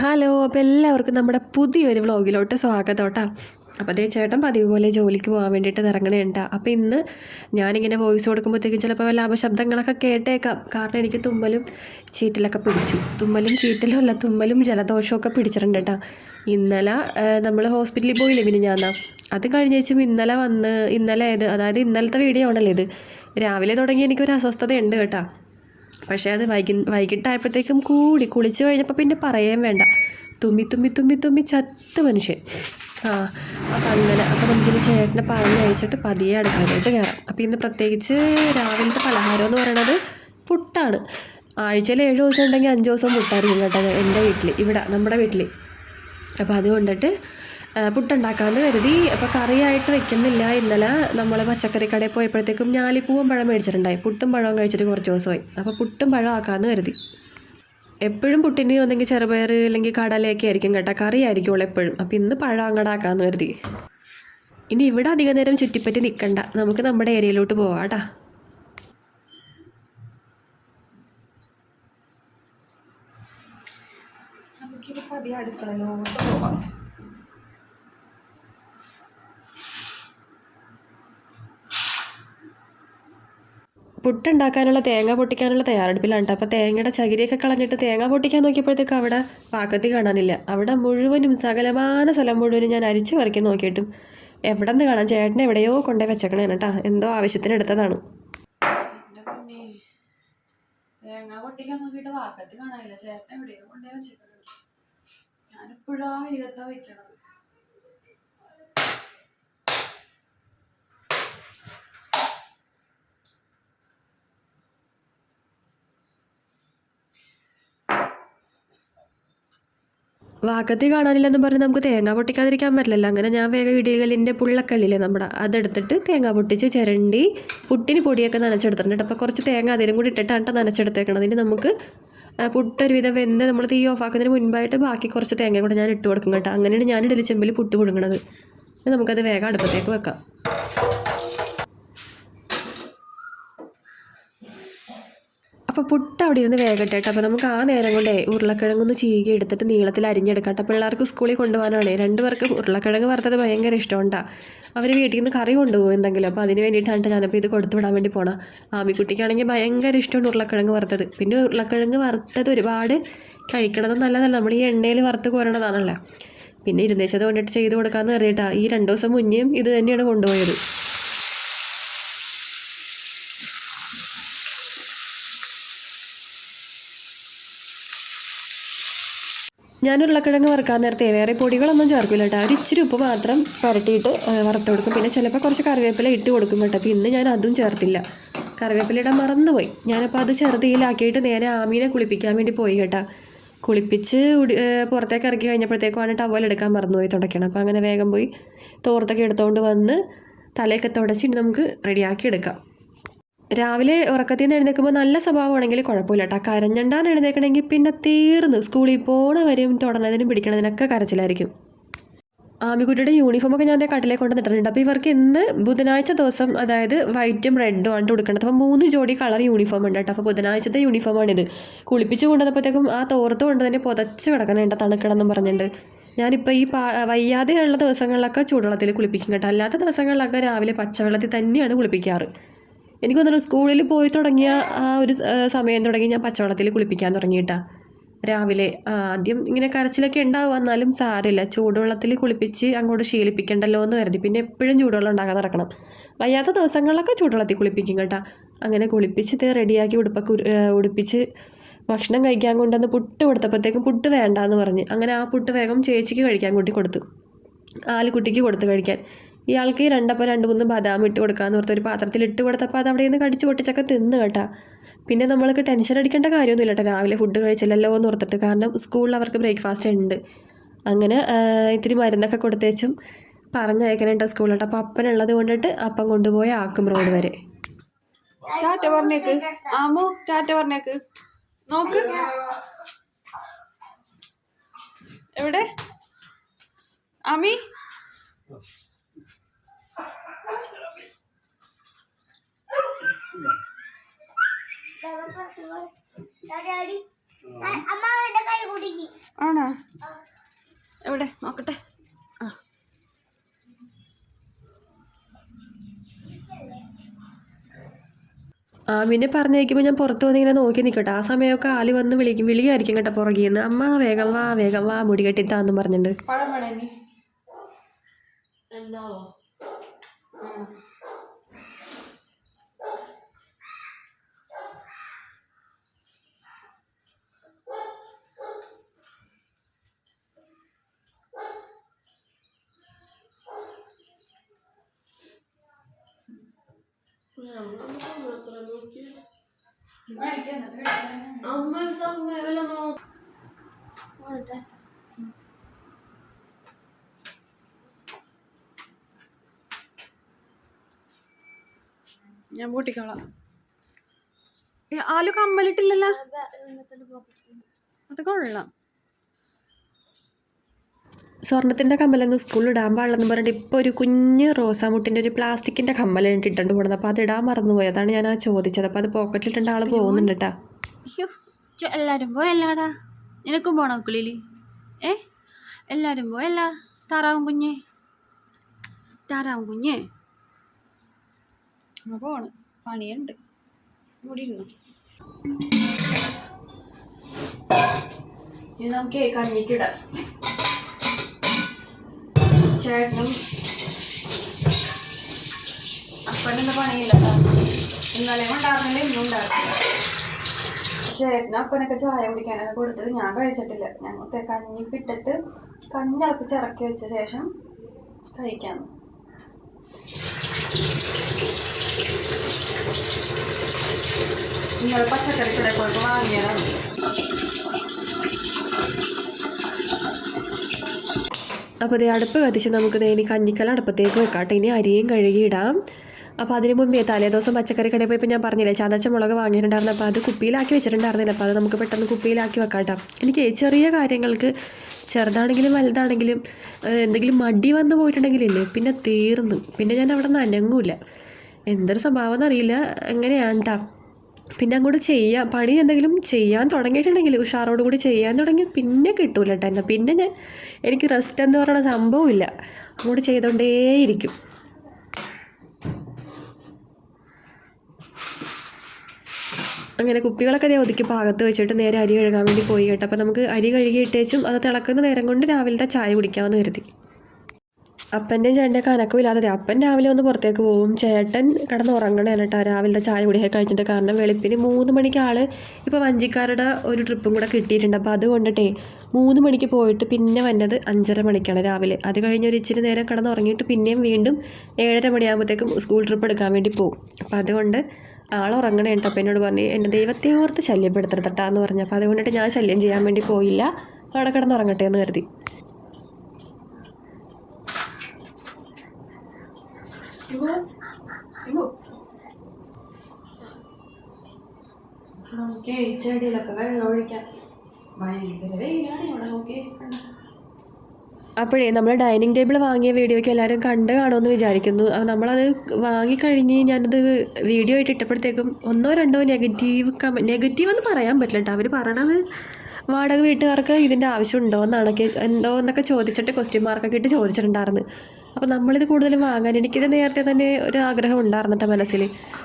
Hello അപ്പോൾ എല്ലാവർക്കും നമ്മുടെ പുതിയൊരു വ്ളോഗിലോട്ട് സ്വാഗതം അപ്പോൾ അതേ ചേട്ടൻ പതിവ് പോലെ ജോലിക്ക് പോകാൻ വേണ്ടിയിട്ട് ഇറങ്ങണേണ്ട അപ്പോൾ ഇന്ന് ഞാനിങ്ങനെ വോയിസ് കൊടുക്കുമ്പോഴത്തേക്കും ചിലപ്പോൾ വല്ല അപശബ്ദങ്ങളൊക്കെ കേട്ടേക്കാം. കാരണം എനിക്ക് തുമ്മലും ചീറ്റലൊക്കെ പിടിച്ചു. തുമ്മലും ചീറ്റലും അല്ല തുമ്മലും ജലദോഷമൊക്കെ പിടിച്ചിട്ടുണ്ട് കേട്ടോ ഇന്നലെ നമ്മൾ ഹോസ്പിറ്റലിൽ പോയില്ലേ പിന്നെ ഞാൻ അത് കഴിഞ്ഞ വെച്ചും ഇന്നലെ വന്ന് ഇന്നലെ ഇത് അതായത് ഇന്നലത്തെ വീഡിയോ ആണല്ലോ ഇത്. രാവിലെ തുടങ്ങി എനിക്കൊരു അസ്വസ്ഥതയുണ്ട് കേട്ടോ. പക്ഷേ അത് വൈകി വൈകിട്ടായപ്പോഴത്തേക്കും കൂടി കുളിച്ച് കഴിഞ്ഞപ്പോൾ പിന്നെ പറയാൻ വേണ്ട. തുമ്മി തുമ്മി തുമ്മി തുമ്മി ചത്ത് മനുഷ്യൻ. ആ അപ്പം അങ്ങനെ അപ്പം നമുക്കിനി ചേട്ടനെ പറഞ്ഞ് അയച്ചിട്ട് പതിയെ അടുക്കാനായിട്ട് കയറാം. അപ്പോൾ ഇന്ന് പ്രത്യേകിച്ച് രാവിലത്തെ പലഹാരം എന്ന് പറയുന്നത് പുട്ടാണ്. ആഴ്ചയിൽ ഏഴ് ദിവസം ഉണ്ടെങ്കിൽ അഞ്ച് ദിവസം പുട്ടായിരിക്കും കേട്ടോ എന്റെ വീട്ടിൽ ഇവിടെ നമ്മുടെ വീട്ടിൽ അപ്പോൾ അതുകൊണ്ടിട്ട് ആ, പുട്ടുണ്ടാക്കാമെന്ന് കരുതി. അപ്പോൾ കറിയായിട്ട് വെക്കുന്നില്ല. ഇന്നലെ നമ്മൾ പച്ചക്കറി കടയിൽ പോയപ്പോഴത്തേക്കും ഞാലിപ്പൂവും പഴം മേടിച്ചിട്ടുണ്ടായി. പുട്ടും പഴവും കഴിച്ചിട്ട് കുറച്ച് ദിവസമായി. അപ്പോൾ പുട്ടും പഴം ആക്കാമെന്ന് കരുതി. എപ്പോഴും പുട്ടിന് ഒന്നെങ്കിൽ ചെറുപയർ അല്ലെങ്കിൽ കടലയൊക്കെ ആയിരിക്കും കേട്ടോ. കറി ആയിരിക്കുള്ളൂ എപ്പോഴും. അപ്പോൾ ഇന്ന് പഴം അങ്ങടാക്കാമെന്ന് കരുതി. ഇനി ഇവിടെ അധിക നേരം ചുറ്റിപ്പറ്റി നിൽക്കണ്ട നമുക്ക് നമ്മുടെ ഏരിയയിലോട്ട് പോവാം കേട്ടാ. നമുക്കിപ്പോൾ പതിയെ അടുക്കളയിലോട്ട് പുട്ടുണ്ടാക്കാനുള്ള തേങ്ങ പൊട്ടിക്കാനുള്ള തയ്യാറെടുപ്പിലാണ് കേട്ടോ അപ്പോൾ തേങ്ങയുടെ ചകിരിയൊക്കെ കളഞ്ഞിട്ട് തേങ്ങ പൊട്ടിക്കാൻ നോക്കിയപ്പോഴത്തേക്ക് അവിടെ പാക്കത്തി കാണാനില്ല. അവിടെ മുഴുവനും സകലമാന സ്ഥലം മുഴുവനും ഞാൻ അരിച്ചു പറിക്കാൻ നോക്കിയിട്ടും എവിടെ നിന്ന് കാണാൻ ചേട്ടനെ എവിടെയോ കൊണ്ടേ വെച്ചേക്കണേ കേട്ടാ എന്തോ ആവശ്യത്തിന് എടുത്തതാണ്. തേങ്ങ പൊട്ടിക്കാൻ നോക്കിയിട്ട് വാക്കത്തി കാണാനില്ല. ചേട്ടൻ എവിടെയോ കൊണ്ടേ വെക്കണത് വാക്കത്തി കാണാനില്ലെന്ന് പറഞ്ഞ് നമുക്ക് തേങ്ങ പൊട്ടിക്കാതിരിക്കാൻ പറ്റില്ലല്ലോ. അങ്ങനെ ഞാൻ വേഗം ഇടികലിന്റെ പുള്ളക്കല്ലില്ലേ നമ്മുടെ അതെടുത്തിട്ട് തേങ്ങ പൊട്ടിച്ച് ചിരണ്ടി പുട്ടിന് പൊടിയൊക്കെ നനച്ചെടുത്തിട്ടുണ്ട് അപ്പോൾ കുറച്ച് തേങ്ങ അതിലും കൂടി ഇട്ടിട്ടാണ് ട്ടോ നനച്ചെടുത്തേക്കണത്. ഇനി നമുക്ക് ആ, പുട്ട് ഒരുവിധം വെന്ത് നമ്മൾ തീ ഓഫാക്കുന്നതിന് മുൻപായിട്ട് ബാക്കി കുറച്ച് തേങ്ങ കൂടെ ഞാൻ ഇട്ട് കൊടുക്കും കേട്ടോ. അങ്ങനെയാണ് ഞാൻ ഇഡലി ചെമ്പിൽ പുട്ട് പുഴുങ്ങണത്. നമുക്കത് വേഗം അടുപ്പത്തേക്ക് വെക്കാം. അപ്പോൾ പുട്ട് അവിടെ ഇരുന്ന് വേഗട്ടെ കേട്ടോ അപ്പോൾ നമുക്ക് ആ നേരം കൊണ്ടേ ഉരുളക്കിഴങ്ങൊന്ന് ചീകി എടുത്തിട്ട് നീളത്തിൽ അരിഞ്ഞെടുക്കാം കേട്ടോ പിള്ളേർക്ക് സ്കൂളിൽ കൊണ്ടുപോകാനാണേ. രണ്ടുപേർക്കും ഉരുളക്കിഴങ്ങ് വറുത്തത് ഭയങ്കര ഇഷ്ടമുണ്ടാണ് അവർ വീട്ടിൽ നിന്ന് കറി കൊണ്ടുപോകും എന്തെങ്കിലും. അപ്പോൾ അതിന് വേണ്ടിയിട്ടാണ് ഞാനപ്പോൾ ഇത് കൊടുത്തു വിടാൻ വേണ്ടി പോണ. ആമിക്കുട്ടിക്കാണെങ്കിൽ ഭയങ്കര ഇഷ്ടമുണ്ട് ഉരുളക്കിഴങ്ങ് വറുത്തത്. പിന്നെ ഉരുളക്കിഴങ്ങ് വറുത്തത് ഒരുപാട് കഴിക്കണത് നല്ലതല്ല. നമ്മൾ ഈ എണ്ണയിൽ വറുത്ത് കോരണതാണല്ലോ. പിന്നെ ഇരുന്നേച്ചത് കൊണ്ടിട്ട് ചെയ്ത് കൊടുക്കാമെന്ന് കരുതിയിട്ടാണ് ഈ രണ്ട് ദിവസം മുന്നേയും ഇത് തന്നെയാണ് കൊണ്ടുപോയത്. ഞാൻ ഉരുളക്കിഴങ്ങ് വറുക്കാൻ നേരത്തെ വേറെ പൊടികളൊന്നും ചേർക്കില്ല കേട്ടോ. ഒരു ഇച്ചിരി ഉപ്പ് മാത്രം പുരട്ടിയിട്ട് വറുത്ത് കൊടുക്കും. പിന്നെ ചിലപ്പോൾ കുറച്ച് കറിവേപ്പില ഇട്ട് കൊടുക്കും കേട്ടോ. അപ്പോൾ ഇന്ന് ഞാൻ അതും ചേർത്തില്ല. കറിവേപ്പില ഇടാൻ മറന്നുപോയി. ഞാനപ്പോൾ അത് ചെറുതീലാക്കിയിട്ട് നേരെ ആമീനെ കുളിപ്പിക്കാൻ വേണ്ടി പോയി കേട്ടോ. കുളിപ്പിച്ച് ഉടി പുറത്തേക്ക് ഇറക്കി കഴിഞ്ഞപ്പോഴത്തേക്കുമാണ് ടവൽ എടുക്കാൻ മറന്നുപോയി തുടയ്ക്കണം അപ്പോൾ അങ്ങനെ വേഗം പോയി തോർത്തൊക്കെ എടുത്തുകൊണ്ട് വന്ന് തലയൊക്കെ തുടച്ചിട്ട് നമുക്ക് റെഡിയാക്കി എടുക്കാം. രാവിലെ ഉറക്കത്തിൽ നിന്ന് എഴുന്നേൽക്കുമ്പോൾ നല്ല സ്വഭാവമാണെങ്കിൽ കുഴപ്പമില്ല കേട്ടോ കരഞ്ഞണ്ടാൻ എഴുന്നേക്കണമെങ്കിൽ പിന്നെ തീർന്നു സ്കൂളിൽ പോണ വരെയും തുടങ്ങുന്നതിനും പിടിക്കണതിനൊക്കെ കരച്ചിലായിരിക്കും. ആമിക്കുട്ടിയുടെ യൂണിഫോമൊക്കെ ഞാൻ കട്ടിലേക്ക് കൊണ്ടുവന്നിട്ടുണ്ട് അപ്പോൾ ഇവർക്ക് ഇന്ന് ബുധനാഴ്ച ദിവസം അതായത് വൈറ്റും റെഡും ആണ് കൊടുക്കേണ്ടത് അപ്പോൾ മൂന്ന് ജോഡി കളർ യൂണിഫോം ഉണ്ട് കേട്ടോ അപ്പോൾ ബുധനാഴ്ചത്തെ യൂണിഫോമാണിത് കുളിപ്പിച്ച് കൊണ്ടുവന്നപ്പോഴത്തേക്കും ആ തോർത്ത് കൊണ്ട് തന്നെ പുതച്ച് കിടക്കണേണ്ട തണുക്കണമെന്നും പറഞ്ഞിട്ടുണ്ട്. ഞാനിപ്പോൾ ഈ പാ വയ്യാതെയുള്ള ദിവസങ്ങളിലൊക്കെ ചൂടുവെള്ളത്തിൽ കുളിപ്പിക്കും കേട്ടോ അല്ലാത്ത ദിവസങ്ങളിലൊക്കെ രാവിലെ പച്ചവെള്ളത്തിൽ തന്നെയാണ് കുളിപ്പിക്കാറ്. എനിക്ക് തോന്നുന്നു സ്കൂളിൽ പോയി തുടങ്ങിയ ആ ഒരു സമയം തുടങ്ങി ഞാൻ പച്ചവെള്ളത്തിൽ കുളിപ്പിക്കാൻ തുടങ്ങിയിട്ടാ രാവിലെ ആദ്യം ഇങ്ങനെ കരച്ചിലൊക്കെ ഉണ്ടാവും എന്നാലും സാരമില്ല. ചൂടുവെള്ളത്തിൽ കുളിപ്പിച്ച് അങ്ങോട്ട് ശീലിപ്പിക്കണ്ടല്ലോ എന്ന് കരുതി. പിന്നെ എപ്പോഴും ചൂടുവെള്ളം ഉണ്ടാകാൻ നടക്കണം. വയ്യാത്ത ദിവസങ്ങളിലൊക്കെ ചൂടുവെള്ളത്തിൽ കുളിപ്പിക്കും കേട്ടാ. അങ്ങനെ കുളിപ്പിച്ച് ഇത് റെഡിയാക്കി ഉടുപ്പൊക്കെ ഉടുപ്പിച്ച് ഭക്ഷണം കഴിക്കാൻ കൊണ്ടുവന്ന് പുട്ട് കൊടുത്തപ്പോഴത്തേക്കും പുട്ട് വേണ്ടാന്ന് പറഞ്ഞ്. അങ്ങനെ ആ പുട്ട് വേഗം ചേച്ചിക്ക് കഴിക്കാൻ കൂട്ടി കൊടുത്തു. ആലുകുട്ടിക്ക് കൊടുത്ത് കഴിക്കാൻ. ഇയാൾക്ക് ഈ രണ്ടപ്പം രണ്ട് മൂന്ന് ബദാം ഇട്ട് കൊടുക്കാമെന്ന് ഓർത്ത് ഒരു പാത്രത്തിൽ ഇട്ട് കൊടുത്തപ്പോൾ അത് അവിടെ നിന്ന് കടിച്ച് പൊട്ടിച്ചൊക്കെ തിന്ന് കേട്ടാ. പിന്നെ നമ്മൾക്ക് ടെൻഷൻ അടിക്കേണ്ട കാര്യമൊന്നുമില്ല കേട്ടോ. രാവിലെ ഫുഡ് കഴിച്ചില്ലല്ലോ എന്ന് ഓർത്തിട്ട്. കാരണം സ്കൂളിൽ അവർക്ക് ബ്രേക്ക്ഫാസ്റ്റ് ഉണ്ട്. അങ്ങനെ ഇത്തിരി മരുന്നൊക്കെ കൊടുത്തേച്ചും പറഞ്ഞയക്കണേട്ടോ സ്കൂളിലോട്ട് അപ്പോൾ അപ്പനുള്ളത് കൊണ്ടിട്ട് അപ്പം കൊണ്ടുപോയി ആക്കും റോഡ് വരെ. ടാറ്റ പറഞ്ഞേക്ക്. ആമോ ടാറ്റ പറഞ്ഞേക്ക്. നോക്ക്. എവിടെ? ആമി ഡാഡി അമ്മ എന്റെ കൈ കുടുങ്ങി ആണോ? എവിടെ? നോക്കട്ടെ. ആ. ആമിനെ പറഞ്ഞേക്കുമ്പോൾ ഞാൻ പുറത്ത് വന്നിങ്ങനെ നോക്കി നിൽക്കട്ടെ ആ സമയമൊക്കെ ആൽ വന്ന് വിളിക്കും വിളിയായിരിക്കും കേട്ടോ പുറകിൽ നിന്ന് അമ്മ വേഗം വാ വേഗം വാ മുടി കെട്ടി കെട്ടിത്താന്നും പറഞ്ഞിട്ടുണ്ട് വേണേ നീ ഞാൻ പൊട്ടിക്കോളാം. ആലു കമ്മലിട്ടില്ലല്ലോ? അത് കൊള്ളാം. സ്വർണത്തിന്റെ കമ്മലൊന്നും സ്കൂളിൽ ഇടാൻ പാടില്ലെന്ന് പറഞ്ഞിട്ട് ഇപ്പോൾ ഒരു കുഞ്ഞ് റോസാമുട്ടിന്റെ ഒരു പ്ലാസ്റ്റിക്കിന്റെ കമ്മലാണ് ഇട്ടിട്ടുണ്ട് കൂടുന്നത് അപ്പോൾ അത് ഇടാൻ മറന്നുപോയി. അതാണ് ഞാൻ ആ ചോദിച്ചത്. അപ്പോൾ അത് പോക്കറ്റിലിട്ടുണ്ട് ആൾ പോകുന്നുണ്ട് കേട്ടോ. എല്ലാവരും പോയല്ലാടാ. നിനക്കും പോണോ കുളിലി ഏ? എല്ലാവരും പോയല്ല? താറാവും കുഞ്ഞേ. താറാവും കുഞ്ഞേ. പോണ്. പണിയുണ്ട്. ഇവിടെ ഇരുന്നു. ഇനി നമുക്ക് കഞ്ഞിക്കിടാം ചേട്ടനും അപ്പന്റെ പണിയില്ല. ഇന്നലെ ഉണ്ടായിരുന്നില്ല ഇന്നും ഉണ്ടായിരുന്നില്ല ചേട്ടനും അപ്പനൊക്കെ ചായ കുടിക്കാനൊക്കെ കൊടുത്തത് ഞാൻ കഴിച്ചിട്ടില്ല. ഞങ്ങൾക്ക് കഞ്ഞി ഇട്ടിട്ട് കഞ്ഞി ഇളപ്പിച്ച് ഇറക്കി വെച്ച ശേഷം കഴിക്കാം. നിങ്ങൾ പച്ചക്കറി കടയിൽ പോയിട്ട് വാങ്ങിയതാണ്. അപ്പോൾ ഇത് അടുപ്പ് കത്തിച്ച് നമുക്ക് ഇനി കഞ്ഞിക്കല അടുപ്പത്തേക്ക് വെക്കാട്ടെ. ഇനി അരിയും കഴുകിയിടാം. അപ്പോൾ അതിന് മുമ്പേ തലേദിവസം പച്ചക്കറി കടയിൽ പോയപ്പോൾ ഞാൻ പറഞ്ഞില്ലേ ചതച്ച മുളക് വാങ്ങിയിട്ടുണ്ടായിരുന്നു. അപ്പോൾ അത് കുപ്പിയിലാക്കി വെച്ചിട്ടുണ്ടായിരുന്നില്ല. അപ്പോൾ അത് നമുക്ക് പെട്ടെന്ന് കുപ്പിയിലാക്കി വെക്കാട്ടോ. എനിക്ക് ചെറിയ കാര്യങ്ങൾക്ക് ചെറുതാണെങ്കിലും വലുതാണെങ്കിലും എന്തെങ്കിലും മടി വന്ന് പോയിട്ടുണ്ടെങ്കിലില്ലേ പിന്നെ തീർന്നു. പിന്നെ ഞാൻ അവിടെ നിന്ന് അനങ്ങൂല. എന്തൊരു സ്വഭാവം എന്നറിയില്ല. എങ്ങനെയാണ് കേട്ടോ പിന്നെ അങ്ങോട്ട് ചെയ്യാം. പണി എന്തെങ്കിലും ചെയ്യാൻ തുടങ്ങിയിട്ടുണ്ടെങ്കിൽ ഉഷാറോട് കൂടി ചെയ്യാൻ തുടങ്ങി പിന്നെ കിട്ടൂല കേട്ടോ പിന്നെ ഞാൻ എനിക്ക് റെസ്റ്റ് എന്ന് പറയുന്ന സംഭവമില്ല അങ്ങോട്ട് ചെയ്തുകൊണ്ടേയിരിക്കും അങ്ങനെ കുപ്പികളൊക്കെ ദേ ഒതുക്കി പാകത്ത് വെച്ചിട്ട് നേരെ അരി കഴുകാൻ വേണ്ടി പോയി കേട്ടോ. അപ്പോൾ നമുക്ക് അരി കഴുകി ഇട്ടേച്ചും അത് തിളക്കുന്ന നേരം കൊണ്ട് രാവിലത്തെ ചായ കുടിക്കാമെന്ന് കരുതി. അപ്പന്റെയും ചേട്ടന്റെ കനക്കമില്ലാതെ അപ്പൻ രാവിലെ ഒന്ന് പുറത്തേക്ക് പോകും ചേട്ടൻ കിടന്ന് ഉറങ്ങണേ കേട്ടോ രാവിലത്തെ ചായ കുടിയൊക്കെ കഴിച്ചിട്ട് കാരണം വെളുപ്പിന് മൂന്ന് മണിക്ക് ആൾ ഇപ്പോൾ വഞ്ചിക്കാരുടെ ഒരു ട്രിപ്പും കൂടെ കിട്ടിയിട്ടുണ്ട്. അപ്പോൾ അത് കൊണ്ടിട്ടേ മൂന്ന് മണിക്ക് പോയിട്ട് പിന്നെ വന്നത് അഞ്ചര മണിക്കാണ് രാവിലെ. അത് കഴിഞ്ഞ് ഒരു ഇച്ചിരി നേരം കിടന്ന് ഉറങ്ങിയിട്ട് പിന്നെയും വീണ്ടും ഏഴര മണിയാകുമ്പോഴത്തേക്കും സ്കൂൾ ട്രിപ്പ് എടുക്കാൻ വേണ്ടി പോകും അപ്പോൾ അതുകൊണ്ട് ആൾ ഉറങ്ങണേ കേട്ടോ അപ്പം എന്നോട് പറഞ്ഞ് എന്റെ ദൈവത്തെ ഓർത്ത് ശല്യപ്പെടുത്തരുതട്ടാ എന്ന് പറഞ്ഞു. അപ്പോൾ അതുകൊണ്ടിട്ട് ഞാൻ ശല്യം ചെയ്യാൻ വേണ്ടി പോയില്ല. അവിടെ കിടന്ന് ഉറങ്ങട്ടെ എന്ന് കരുതി. നമുക്ക് ചെടിയിലൊക്കെ വെള്ളം ഒഴിക്കാം. ഭയങ്കര വെയിലാണ് ഇവിടെ നോക്കി അപ്പോഴേ നമ്മൾ ഡൈനിങ് ടേബിൾ വാങ്ങിയ വീഡിയോയ്ക്ക് എല്ലാവരും കണ്ട് കാണുമെന്ന് വിചാരിക്കുന്നു. നമ്മളത് വാങ്ങിക്കഴിഞ്ഞ് ഞാനത് വീഡിയോ ആയിട്ട് ഇട്ടപ്പോഴത്തേക്കും ഒന്നോ രണ്ടോ നെഗറ്റീവ് കമ നെഗറ്റീവ് എന്ന് പറയാൻ പറ്റില്ല കേട്ടോ. അവർ പറയണത് വാടക വീട്ടുകാർക്ക് ഇതിന്റെ ആവശ്യമുണ്ടോ എന്നാണൊക്കെ എന്തോ എന്നൊക്കെ ചോദിച്ചിട്ട് ക്വസ്റ്റ്യൻ മാർക്കൊക്കെ ഇട്ട് ചോദിച്ചിട്ടുണ്ടായിരുന്നു. അപ്പോൾ നമ്മളിത് കൂടുതലും വാങ്ങാൻ എനിക്കിത് നേരത്തെ തന്നെ ഒരു ആഗ്രഹം ഉണ്ടായിരുന്നു കേട്ടോ മനസ്സിൽ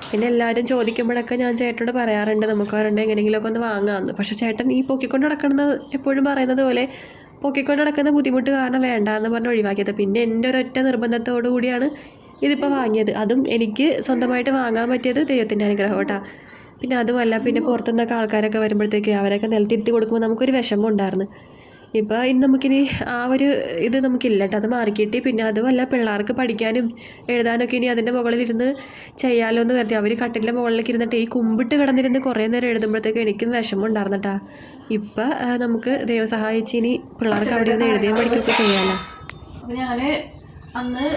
പിന്നെ എല്ലാവരും ചോദിക്കുമ്പോഴൊക്കെ ഞാൻ ചേട്ടനോട് പറയാറുണ്ട് നമുക്ക് ഒരെണ്ണം എങ്ങനെയെങ്കിലുമൊക്കെ ഒന്ന് വാങ്ങാമെന്ന് പക്ഷേ ചേട്ടൻ ഈ പൊക്കിക്കൊണ്ട് നടക്കുന്നത് എപ്പോഴും പറയുന്നത് പോലെ പൊക്കിക്കൊണ്ട് നടക്കുന്ന ബുദ്ധിമുട്ട് കാരണം വേണ്ട എന്ന് പറഞ്ഞ് ഒഴിവാക്കിയത്. പിന്നെ എന്റെ ഒരൊറ്റ നിർബന്ധത്തോടു കൂടിയാണ് ഇതിപ്പോൾ വാങ്ങിയത്. അതും എനിക്ക് സ്വന്തമായിട്ട് വാങ്ങാൻ പറ്റിയത് ദൈവത്തിന്റെ അനുഗ്രഹം കേട്ടോ പിന്നെ അതുമല്ല പിന്നെ പുറത്തുനിന്നൊക്കെ ആൾക്കാരൊക്കെ വരുമ്പോഴത്തേക്ക് അവരൊക്കെ നിലത്തിരുത്തി കൊടുക്കുമ്പോൾ നമുക്കൊരു വിഷമം ഉണ്ടായിരുന്നു. ഇപ്പോൾ ഇന്ന് നമുക്കിനി ആ ഒരു ഇത് നമുക്കില്ല കേട്ടോ അത് മാറിക്കിട്ടി. പിന്നെ അതുമല്ല പിള്ളേർക്ക് പഠിക്കാനും എഴുതാനൊക്കെ ഇനി അതിന്റെ മുകളിലിരുന്ന് ചെയ്യാമല്ലോ എന്ന് കരുതി. അവർ കട്ടിലിന്റെ മുകളിലേക്ക് ഇരുന്നിട്ട് ഈ കുമ്പിട്ട് കിടന്നിരുന്ന് കുറേ നേരം എഴുതുമ്പോഴത്തേക്ക് എനിക്കും വിഷമം ഉണ്ടായിരുന്നു കേട്ടോ നമുക്ക് ദൈവം സഹായിച്ച് ഇനി പിള്ളേർക്ക് അവിടെ ഇരുന്ന് എഴുതിയും പഠിക്കുകയൊക്കെ ചെയ്യാമല്ലോ ഞാൻ അന്ന്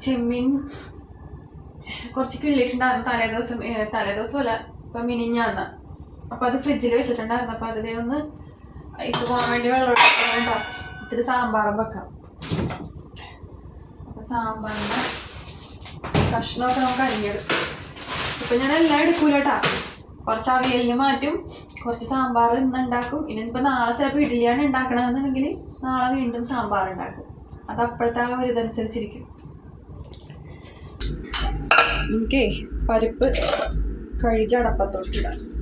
ചെമ്മീൻ കുറച്ച് കിള്ളിയിട്ടുണ്ടായിരുന്നു. തലേദിവസം തലേദിവസമല്ല ഇപ്പം മിനിഞ്ഞാന്ന്. അപ്പം അത് ഫ്രിഡ്ജിൽ വെച്ചിട്ടുണ്ടായിരുന്നു. അപ്പം അതിനെ ഒന്ന് ഐസ് പോകാൻ വേണ്ടി വെള്ളം വേണ്ട. ഇത്തിരി സാമ്പാറും വെക്കാം. അപ്പം സാമ്പാറിന് കഷ്ണമൊക്കെ നമുക്ക് അരിഞ്ഞെടുക്കും. ഇപ്പം ഞാൻ എല്ലാം എടുക്കൂല കേട്ടാ. കുറച്ച് അവിയലിന് മാറ്റും കുറച്ച് സാമ്പാർ ഇന്ന് ഉണ്ടാക്കും ഇനിയിപ്പോൾ നാളെ ചിലപ്പോൾ ഇഡ്ഡലിയാണ് ഉണ്ടാക്കണമെന്നുണ്ടെങ്കിൽ നാളെ വീണ്ടും സാമ്പാർ ഉണ്ടാക്കും. അത് അപ്പോഴത്തെ ആ ഒരു ഇതനുസരിച്ചിരിക്കും. എനിക്കേ പരിപ്പ് കഴുകി അടപ്പത്തോട്ടിടാം.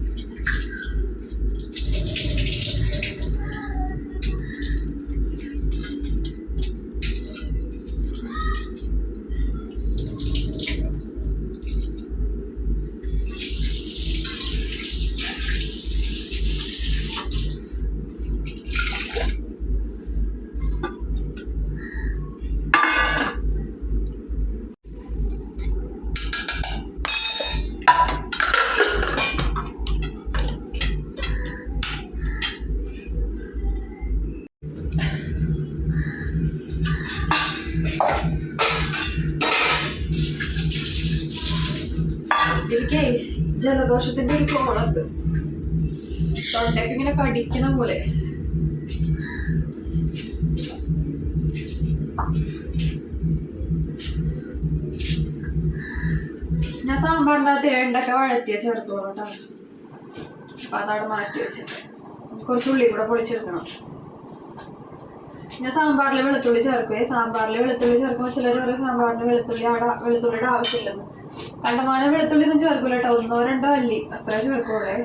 ജലദോഷത്തിന്റെ ഒരു കോണത്ത് തൊണ്ടയ്ക്ക് ഇങ്ങനെ കടിക്കണ പോലെ. ഞാൻ സാമ്പാറിന്റെ അകത്ത് ഏണ്ടൊക്കെ വഴറ്റിയ ചേർത്തോളൂ കേട്ടോ അപ്പൊ അതവിടെ മാറ്റി വെച്ചിട്ട് കുറച്ച് ഉള്ളി കൂടെ പൊളിച്ചെടുക്കണം. ഞാൻ സാമ്പാറിൽ വെളുത്തുള്ളി ചേർക്കുവേ. സാമ്പാറിൽ വെളുത്തുള്ളി ചേർക്കുമ്പോൾ ചിലർ പറയും സാമ്പാറിന് വെളുത്തുള്ളി അവിടെ വെളുത്തുള്ളിയുടെ ആവശ്യമില്ലെന്ന്. കണ്ടമാനം വെളുത്തുള്ളി ഒന്നും ചേർക്കൂല കേട്ടോ ഒന്നോ രണ്ടോ അല്ലി. അത്ര ചേർക്കൂടെ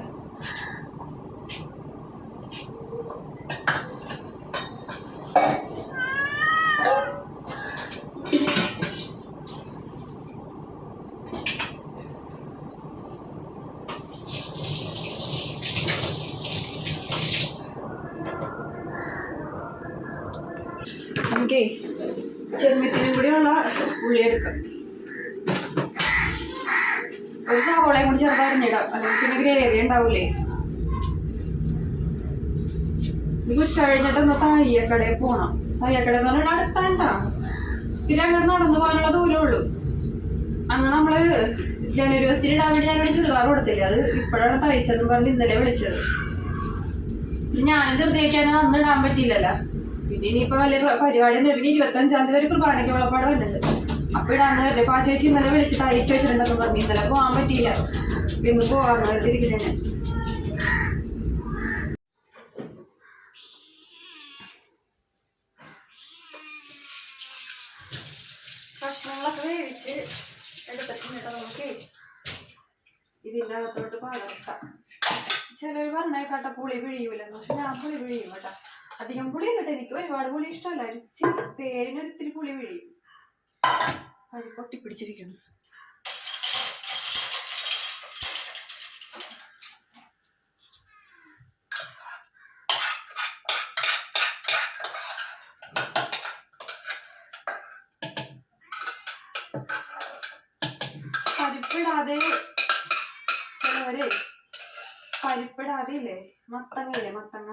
നമുക്കേ ചെമ്മിത്തിനും കൂടിയുള്ള ഉള്ളി എടുക്കാം ഒരു സവോളയും കൂടി ചെറുതായി അരിഞ്ഞിടാം അല്ലെങ്കിൽ പിന്നെ ഗ്രേവി ഉണ്ടാവൂലേ? ഉച്ച കഴിഞ്ഞിട്ട് എന്താ പോണം. തയ്യക്കട എന്ന് പറഞ്ഞാൽ അടുത്താണ്ടാ പിന്നെ അങ്ങനെ നടന്നു പോകാനുള്ള ദൂരമേ ഉള്ളൂ. അന്ന് നമ്മൾ ജനുവരി ഫസ്റ്റിന് ഇടാൻ വേണ്ടി ചുരിദാർ കൊടുത്തില്ലേ? അത് ഇപ്പോഴാണ് തയ്ച്ചതെന്ന് പറഞ്ഞ് ഇന്നലെ വിളിച്ചത്. ഞാനും ധൃതിയാക്കാനും അന്ന് ഇടാൻ പറ്റിയില്ലല്ലോ. പിന്നെ ഇനിയിപ്പോ വലിയ പ്ര- പരിപാടി ഇരുപത്തഞ്ചാം തീയതി ഒരു കുർബാനയ്ക്ക് വെള്ളപ്പാട് വരുന്നുണ്ട് അപ്പൊ ഇടാന്ന് കരുതി അപ്പൊ ആ ചേച്ചി ഇന്നലെ വിളിച്ചിട്ട് അയച്ചു വെച്ചിട്ടുണ്ടെന്ന് പറഞ്ഞു. ഇന്നലെ പോകാൻ പറ്റിയില്ല. ഇന്ന് പോകാന്ന് കരുതിയിരിക്കുന്നത് കഷ്ണങ്ങളൊക്കെ വേവിച്ച് എടുത്തിട്ടുണ്ട് നമുക്ക്. ഇതിന്റെ അകത്തോട്ട് പകർത്താം ചിലർ പറഞ്ഞേക്കാട്ട പുളി പിഴിയൂലെന്ന് പക്ഷെ ഞാൻ പുളി പിഴിയും കേട്ടോ. അധികം പുളി കേട്ടോ എനിക്ക് ഒരുപാട് പുളി ഇഷ്ടമല്ല. ഒരു പേരിനൊരിത്തിരി പേരിനൊരു പുളി പിഴിയും. അത് പൊട്ടിപ്പിടിച്ചിരിക്കുന്നു. പരിപ്പിടാതെ ചിലവര് പരിപ്പിടാതെ ഇല്ലേ? മത്തങ്ങയില്ലേ മത്തങ്ങ?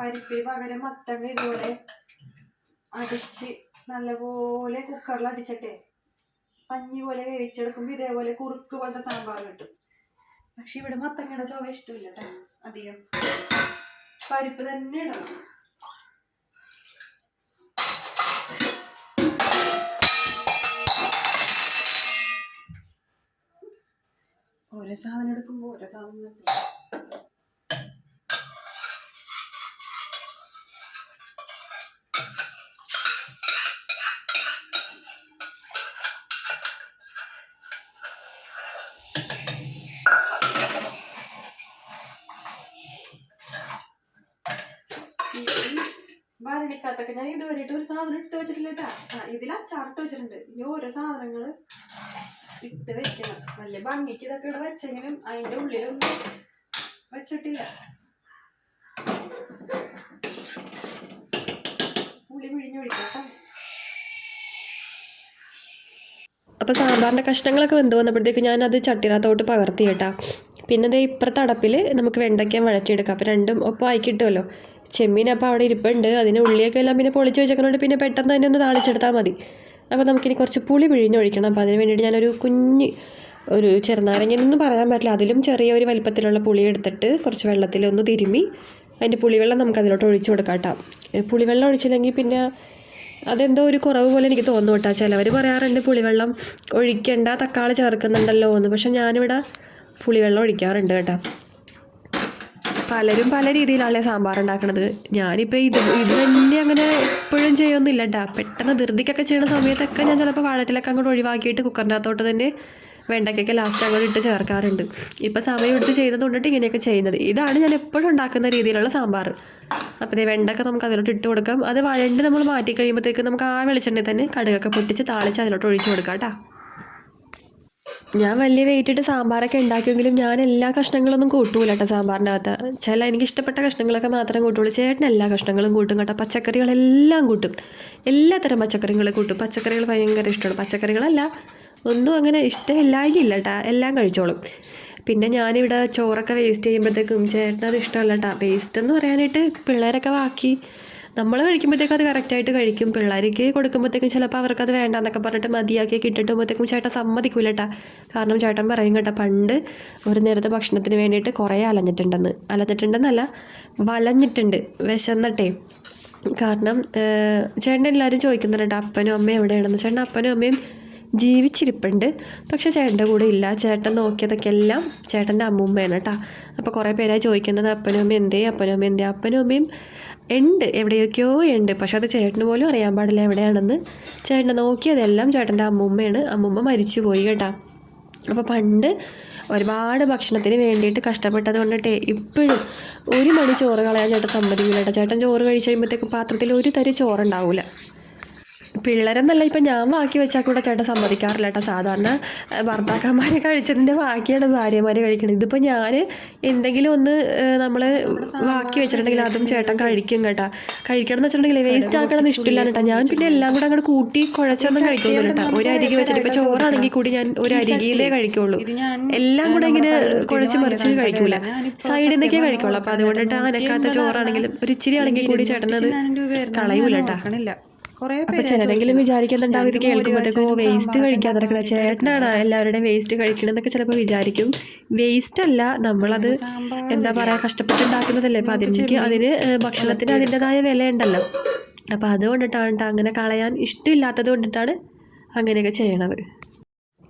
പരിപ്പിന് പകരം മത്തങ്ങ ഇതുപോലെ അടിച്ച് നല്ലപോലെ കുക്കറിൽ അടിച്ചിട്ടേ പഞ്ഞി പോലെ വേവിച്ചെടുക്കുമ്പോൾ ഇതേപോലെ കുറുക്ക് പോലത്തെ സാമ്പാർ കിട്ടും. പക്ഷെ ഇവിടെ മത്തങ്ങയുടെ ചുവ ഇഷ്ടമില്ല കേട്ടോ അധികം. പരിപ്പ് തന്നെ ഇടണം. ഓരോ സാധനം എടുക്കുമ്പോൾ ഓരോ സാധനം ഭരണിക്കകത്തൊക്കെ ഞാൻ ഇതുവരെ ഒരു സാധനം ഇട്ട് വെച്ചിട്ടില്ല കേട്ടാ ആ അച്ചാറിട്ട് വെച്ചിട്ടുണ്ട്. ഇനി ഓരോ സാധനങ്ങൾ ഇട്ട് വെക്കണം. വലിയ ഭംഗിക്ക് ഇതൊക്കെ ഇവിടെ വെച്ചെങ്കിലും അതിന്റെ ഉള്ളിലൊന്നും വെച്ചിട്ടില്ല. പുളി പിഴിഞ്ഞൊഴിക്കാം അപ്പോൾ സാമ്പാറിന്റെ കഷ്ണങ്ങളൊക്കെ വെന്ത് വന്നപ്പോഴത്തേക്ക് അത് ചട്ടിനകത്തോട്ട് പകർത്തി കേട്ടാ. പിന്നെ ദേ ഇപ്പുറത്തെ അടപ്പിൽ നമുക്ക് വെണ്ടയ്ക്കാൻ വഴറ്റിയെടുക്കാം. അപ്പോൾ രണ്ടും ഒപ്പം ആയി കിട്ടുമല്ലോ ചെമ്മീൻ അപ്പോൾ അവിടെ ഇരിപ്പുണ്ട്. അതിന് ഉള്ളിയൊക്കെ എല്ലാം പിന്നെ പൊളിച്ച് വെച്ചേക്കണോണ്ട്. പിന്നെ പെട്ടെന്ന് തന്നെ ഒന്ന് താളിച്ചെടുത്താൽ മതി. അപ്പോൾ നമുക്കിനി കുറച്ച് പുളി പിഴിഞ്ഞൊഴിക്കണം. അപ്പോൾ അതിന് വേണ്ടിയിട്ട് ഞാനൊരു കുഞ്ഞ് ഒരു ചെറുനാരങ്ങയെന്നൊന്നും പറയാൻ പറ്റില്ല. അതിലും ചെറിയ ഒരു വലിപ്പത്തിലുള്ള പുളി എടുത്തിട്ട് കുറച്ച് വെള്ളത്തിൽ ഒന്ന് തിരുമ്മി അതിന്റെ പുളിവെള്ളം നമുക്ക് അതിലോട്ട് ഒഴിച്ചു കൊടുക്കാം കേട്ടോ പുളിവെള്ളം ഒഴിച്ചില്ലെങ്കിൽ പിന്നെ അതെന്തോ ഒരു കുറവ് പോലെ എനിക്ക് തോന്നുന്നു കേട്ടോ. ചിലവർ പറയാറുണ്ട് പുളിവെള്ളം ഒഴിക്കേണ്ട തക്കാളി ചേർക്കുന്നുണ്ടല്ലോ എന്ന് പക്ഷെ ഞാനിവിടെ പുളിവെള്ളം ഒഴിക്കാറുണ്ട് കേട്ടോ. പലരും പല രീതിയിലാണല്ലേ സാമ്പാർ ഉണ്ടാക്കണത് ഞാനിപ്പോൾ ഇത് ഇത് തന്നെ അങ്ങനെ എപ്പോഴും ചെയ്യൊന്നുമില്ല കേട്ടോ പെട്ടെന്ന് ധൃതിക്കൊക്കെ ചെയ്യുന്ന സമയത്തൊക്കെ ഞാൻ ചിലപ്പോൾ വാഴത്തിലൊക്കെ അങ്ങോട്ട് ഒഴിവാക്കിയിട്ട് കുക്കറിന്റെ അകത്തോട്ട് തന്നെ വെണ്ടയ്ക്കൊക്കെ ലാസ്റ്റ് അങ്ങോട്ട് ഇട്ട് ചേർക്കാറുണ്ട്. ഇപ്പോൾ സമയം എടുത്ത് ചെയ്തത് കൊണ്ടിട്ട് ഇങ്ങനെയൊക്കെ ചെയ്യുന്നത്. ഇതാണ് ഞാൻ എപ്പോഴും ഉണ്ടാക്കുന്ന രീതിയിലുള്ള സാമ്പാർ അപ്പോൾ വെണ്ടൊക്കെ നമുക്ക് അതിലോട്ട് ഇട്ട് കൊടുക്കാം. അത് വഴണ്ട് നമ്മൾ മാറ്റി കഴിയുമ്പോഴത്തേക്ക് നമുക്ക് ആ വെളിച്ചെണ്ണയിൽ തന്നെ കടുകൊക്കെ പൊട്ടിച്ച് താളിച്ച് അതിലോട്ട് ഒഴിച്ച് കൊടുക്കാം കേട്ടോ ഞാൻ വലിയ വെയിറ്റ് ഇട്ട് സാമ്പാറൊക്കെ ഉണ്ടാക്കിയെങ്കിലും ഞാൻ എല്ലാ കഷ്ണങ്ങളൊന്നും കൂട്ടൂല കേട്ടോ സാമ്പാറിന്റെ അകത്ത് ചില എനിക്ക് ഇഷ്ടപ്പെട്ട കഷ്ണങ്ങളൊക്കെ മാത്രം കൂട്ടുള്ളൂ. ചേട്ടൻ എല്ലാ കഷ്ണങ്ങളും കൂട്ടും കേട്ടോ. പച്ചക്കറികളെല്ലാം കൂട്ടും. എല്ലാ എല്ലാത്തരം പച്ചക്കറികളും കൂട്ടും. പച്ചക്കറികൾ ഭയങ്കര ഇഷ്ടമാണ്. പച്ചക്കറികളല്ല ഒന്നും അങ്ങനെ ഇഷ്ടമില്ലായില്ല കേട്ടോ എല്ലാം കഴിച്ചോളും. പിന്നെ ഞാനിവിടെ ചോറൊക്കെ വേസ്റ്റ് ചെയ്യുമ്പോഴത്തേക്കും ചേട്ടനത് ഇഷ്ടമല്ല കേട്ടോ വേസ്റ്റ് എന്ന് പറയാനായിട്ട് പിള്ളേരൊക്കെ ബാക്കി നമ്മൾ കഴിക്കുമ്പോഴത്തേക്കും അത് കറക്റ്റായിട്ട് കഴിക്കും. പിള്ളേർക്ക് കൊടുക്കുമ്പോഴത്തേക്കും ചിലപ്പോൾ അവർക്കത് വേണ്ടാന്നൊക്കെ പറഞ്ഞിട്ട് മതിയാക്കി കിട്ടിട്ടുമ്പോഴത്തേക്കും ചേട്ടൻ സമ്മതിക്കൂല കേട്ടാ കാരണം ചേട്ടൻ പറയും കേട്ടോ പണ്ട് ഒരു നേരത്തെ ഭക്ഷണത്തിന് വേണ്ടിയിട്ട് കുറേ അലഞ്ഞിട്ടുണ്ടെന്ന്. അലഞ്ഞിട്ടുണ്ടെന്നല്ല വളഞ്ഞിട്ടുണ്ട് വിശന്നിട്ടേ. കാരണം ചേട്ടൻ എല്ലാവരും ചോദിക്കുന്നുണ്ട് അപ്പനും അമ്മയും എവിടെയാണെന്ന്? ചേട്ടൻ അപ്പനും അമ്മയും ജീവിച്ചിരിപ്പുണ്ട്. പക്ഷേ ചേട്ടന്റെ കൂടെ ഇല്ല. ചേട്ടൻ നോക്കിയതൊക്കെ എല്ലാം ചേട്ടന്റെ അമ്മൂമ്മയാണ് കേട്ടോ. അപ്പോൾ കുറേ പേരായി ചോദിക്കുന്നത് അപ്പനും അമ്മയും എന്തേ? അപ്പനും അമ്മയും എന്തേ? അപ്പനും അമ്മയും ഉണ്ട് എവിടെയൊക്കെയോ ഉണ്ട്. പക്ഷെ അത് ചേട്ടന് പോലും അറിയാൻ പാടില്ല എവിടെയാണെന്ന്. ചേട്ടനെ നോക്കിയതെല്ലാം ചേട്ടന്റെ അമ്മൂമ്മയാണ്. അമ്മൂമ്മ മരിച്ചു പോയി കേട്ടോ. അപ്പോൾ പണ്ട് ഒരുപാട് ഭക്ഷണത്തിന് വേണ്ടിയിട്ട് കഷ്ടപ്പെട്ടത് കൊണ്ടിട്ട് ഇപ്പോഴും ഒരു മണി ചോറ് കളയാൻ ചേട്ടൻ സമ്മതിക്കില്ല ചേട്ടൻ ചോറ് കഴിച്ച് കഴിയുമ്പോഴത്തേക്കും പാത്രത്തിൽ ഒരു തരി ചോറുണ്ടാവില്ല പിള്ളേരെന്നല്ല ഇപ്പം ഞാൻ ബാക്കി വെച്ചാൽ കൂടെ ചേട്ടൻ സമ്മതിക്കാറില്ല കേട്ടോ സാധാരണ ഭർത്താക്കന്മാർ കഴിച്ചതിന്റെ ബാക്കിയാണ് ഭാര്യമാർ കഴിക്കുന്നത് ഇതിപ്പോൾ ഞാൻ എന്തെങ്കിലും ഒന്ന് നമ്മൾ ബാക്കി വെച്ചിട്ടുണ്ടെങ്കിൽ അതും ചേട്ടൻ കഴിക്കും കേട്ടോ. കഴിക്കണം എന്ന് വെച്ചിട്ടുണ്ടെങ്കിൽ വേസ്റ്റ് ആക്കണമെന്ന് ഇഷ്ടമില്ല കേട്ടോ ഞാൻ പിന്നെ എല്ലാം കൂടെ അങ്ങോട്ട് കൂട്ടി കുഴച്ചൊന്നും കഴിക്കുന്നില്ല കേട്ടോ ഒരു അരികി വെച്ചിട്ട് ഇപ്പോൾ ചോറാണെങ്കിൽ കൂടി ഞാൻ ഒരു അരികിയിലേ കഴിക്കുള്ളൂ. എല്ലാം കൂടെ ഇങ്ങനെ കുഴച്ച് മറിച്ച് കഴിക്കൂല. സൈഡിൽ നിന്നൊക്കെ കഴിക്കുള്ളൂ. അപ്പോൾ അതുകൊണ്ടിട്ട് അനക്കാത്ത ചോറാണെങ്കിലും ഒരു ഇച്ചിരി ആണെങ്കിൽ കൂടി ചേട്ടനത് കളയൂല കേട്ടോ നോക്കണില്ല കുറേ അപ്പൊ ചിലരെങ്കിലും വിചാരിക്കുന്നുണ്ടാവും ഇത് കേൾക്കുമ്പോഴത്തേക്കോ വേസ്റ്റ് കഴിക്കാതിരിക്കണ ചേട്ടനാണ് എല്ലാവരുടെയും വേസ്റ്റ് കഴിക്കണമെന്നൊക്കെ ചിലപ്പോൾ വിചാരിക്കും. വേസ്റ്റ് അല്ല നമ്മളത് എന്താ പറയുക കഷ്ടപ്പെട്ടുണ്ടാക്കുന്നതല്ലേ? അപ്പൊ അതിന് അതിന് ഭക്ഷണത്തിന് അതിന്റെതായ വിലയുണ്ടല്ലോ. അപ്പോൾ അതുകൊണ്ടിട്ടാണ് ട്ടോ അങ്ങനെ കളയാൻ ഇഷ്ടമില്ലാത്തത് കൊണ്ടിട്ടാണ് അങ്ങനെയൊക്കെ ചെയ്യണത്.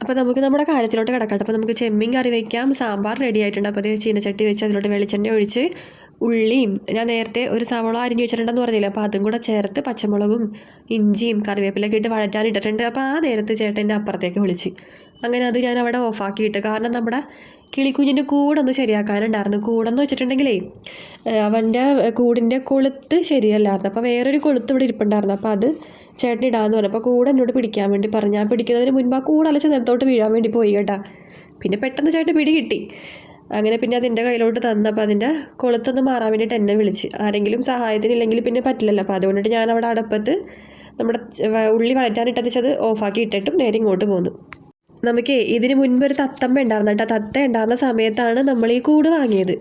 അപ്പോൾ നമുക്ക് നമ്മുടെ കാര്യത്തിലോട്ട് കിടക്കട്ടെ അപ്പോൾ നമുക്ക് ചെമ്മീൻ കറി വെക്കാം സാമ്പാർ റെഡി ആയിട്ടുണ്ട്. അപ്പോൾ അത് ചീനച്ചട്ടി വെച്ച് അതിലോട്ട് വെളിച്ചെണ്ണ ഒഴിച്ച് ഉള്ളിയും ഞാൻ നേരത്തെ ഒരു സവോള അരിഞ്ഞ് വെച്ചിട്ടുണ്ടെന്ന് പറഞ്ഞില്ല? അപ്പോൾ അതും കൂടെ ചേർത്ത് പച്ചമുളകും ഇഞ്ചിയും കറിവേപ്പിലൊക്കെ ഇട്ട് വഴറ്റാൻ ഇട്ടിട്ടുണ്ട്. അപ്പോൾ ആ നേരത്ത് ചേട്ടന്റെ അപ്പുറത്തേക്ക് വിളിച്ച്. അങ്ങനെ അത് ഞാൻ അവിടെ ഓഫാക്കിയിട്ട് കാരണം നമ്മുടെ കിളിക്കുഞ്ഞിന്റെ കൂടൊന്ന് ശരിയാക്കാനുണ്ടായിരുന്നു. കൂടെന്ന് വെച്ചിട്ടുണ്ടെങ്കിലേ അവന്റെ കൂടിന്റെ കൊളുത്ത് ശരിയല്ലായിരുന്നു. അപ്പോൾ വേറൊരു കൊളുത്ത് ഇവിടെ ഇരിപ്പുണ്ടായിരുന്നു. അപ്പോൾ അത് ചേട്ടൻ ഇടാമെന്ന് പറഞ്ഞു. അപ്പോൾ കൂടെ എന്നോട് പിടിക്കാൻ വേണ്ടി പറഞ്ഞു. ഞാൻ പിടിക്കുന്നതിന് മുൻപ് ആ കൂടെ അലച്ച് നിലത്തോട്ട് വീഴാൻ വേണ്ടി പോയി കേട്ടാ. പിന്നെ പെട്ടെന്ന് ചേട്ടൻ പിടി കിട്ടി. അങ്ങനെ പിന്നെ അതിന്റെ കയ്യിലോട്ട് തന്നപ്പോൾ അതിന്റെ കൊളുത്തൊന്ന് മാറാൻ വേണ്ടിയിട്ട് എന്നെ വിളിച്ച്. ആരെങ്കിലും സഹായത്തിനില്ലെങ്കിൽ പിന്നെ പറ്റില്ലല്ലോ. അപ്പോൾ അതുകൊണ്ടിട്ട് ഞാൻ അവിടെ അടപ്പത്ത് നമ്മുടെ ഉള്ളി വഴറ്റാനിട്ടത് ഓഫാക്കി ഇട്ടിട്ടും നേരെ ഇങ്ങോട്ട് പോന്നു. നമുക്ക് ഇതിന് മുൻപ് ഒരു തത്തമ്മ ഉണ്ടായിരുന്നു കേട്ടോ. തത്ത ഉണ്ടാകുന്ന സമയത്താണ് നമ്മൾ ഈ കൂട് വാങ്ങിയത്.